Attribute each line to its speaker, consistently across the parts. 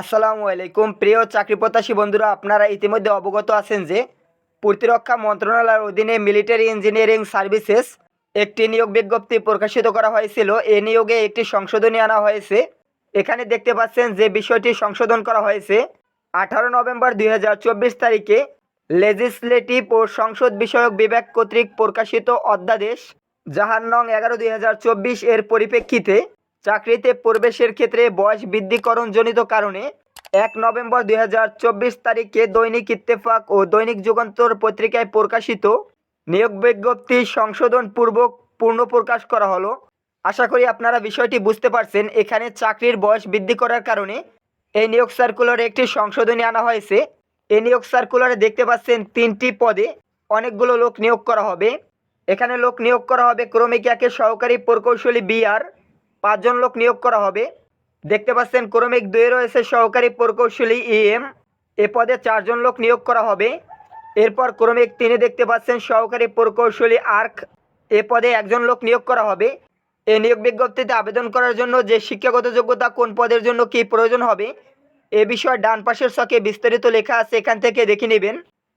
Speaker 1: আসসালামু আলাইকুম। প্রিয় চাকরি প্রত্যাশী বন্ধুরা, আপনারা ইতিমধ্যে অবগত আছেন যে প্রতিরক্ষা মন্ত্রণালয়ের অধীনে মিলিটারি ইঞ্জিনিয়ারিং সার্ভিসেস একটি নিয়োগ বিজ্ঞপ্তি প্রকাশিত করা হয়েছিল। এ নিয়োগে একটি সংশোধনী আনা হয়েছে। এখানে দেখতে পাচ্ছেন যে বিষয়টি সংশোধন করা হয়েছে। আঠারো নভেম্বর দুই হাজার চব্বিশ তারিখে লেজিসলেটিভ ও সংসদ বিষয়ক বিভাগ কর্তৃক প্রকাশিত অধ্যাদেশ যাহার নং এগারো দুই এর পরিপ্রেক্ষিতে চাকরিতে প্রবেশের ক্ষেত্রে বয়স বৃদ্ধিকরণজনিত কারণে এক নভেম্বর দুই হাজার চব্বিশ তারিখে দৈনিক ইত্তেফাক ও দৈনিক যুগান্তর পত্রিকায় প্রকাশিত নিয়োগ বিজ্ঞপ্তি সংশোধনপূর্বক পূর্ণ প্রকাশ করা হলো। আশা করি আপনারা বিষয়টি বুঝতে পারছেন। এখানে চাকরির বয়স বৃদ্ধি করার কারণে এই নিয়োগ সার্কুলারে একটি সংশোধনী আনা হয়েছে। এই নিয়োগ সার্কুলারে দেখতে পাচ্ছেন তিনটি পদে অনেকগুলো লোক নিয়োগ করা হবে। এখানে লোক নিয়োগ করা হবে ক্রমিক একে সহকারী প্রকৌশলী বিআর পাঁচজন লোক নিয়োগ করা হবে। দেখতে পাচ্ছেন, ক্রমিক দুয়ে রয়েছে সহকারী প্রকৌশলী ইএম। এ পদে চারজন লোক নিয়োগ করা হবে। এরপর ক্রমিক তিনে দেখতে পাচ্ছেন, সহকারী প্রকৌশলী আর্ক। এ পদে একজন লোক নিয়োগ করা হবে। এই নিয়োগ বিজ্ঞপ্তিতে আবেদন করার জন্য যে শিক্ষাগত যোগ্যতা কোন পদের জন্য কী প্রয়োজন হবে, এ বিষয়ে ডান পাশের ছকে বিস্তারিত লেখা আছে, এখান থেকে দেখে নেবেন।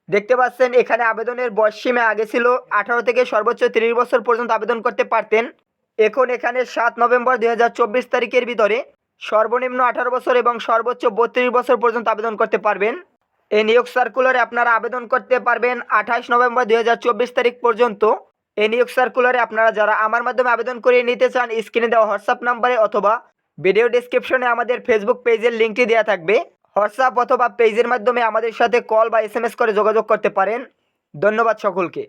Speaker 1: দেখতে পাচ্ছেন, এখানে আবেদনের বয়স সীমা আগে ছিল আঠারো থেকে সর্বোচ্চ তিরিশ বছর পর্যন্ত আবেদন করতে পারতেন। এখন এখানে সাত নভেম্বর দুই হাজার চব্বিশ তারিখের ভিতরে সর্বনিম্ন আঠারো বছর এবং সর্বোচ্চ বত্রিশ বছর পর্যন্ত আবেদন করতে পারবেন। এই নিয়োগ সার্কুলারে আপনারা আবেদন করতে পারবেন আঠাশ নভেম্বর দুই হাজার চব্বিশ তারিখ পর্যন্ত। এই নিয়োগ সার্কুলারে আপনারা যারা আমার মাধ্যমে আবেদন করে নিতে চান স্ক্রিনে দেওয়া হোয়াটসঅ্যাপ নাম্বারে অথবা ভিডিও ডিসক্রিপশনে আমাদের ফেসবুক পেজের লিঙ্কটি দেওয়া থাকবে। হোয়াটসঅ্যাপ অথবা পেজের মাধ্যমে আমাদের সাথে কল বা এসএমএস করে যোগাযোগ করতে পারেন। ধন্যবাদ সকলকে।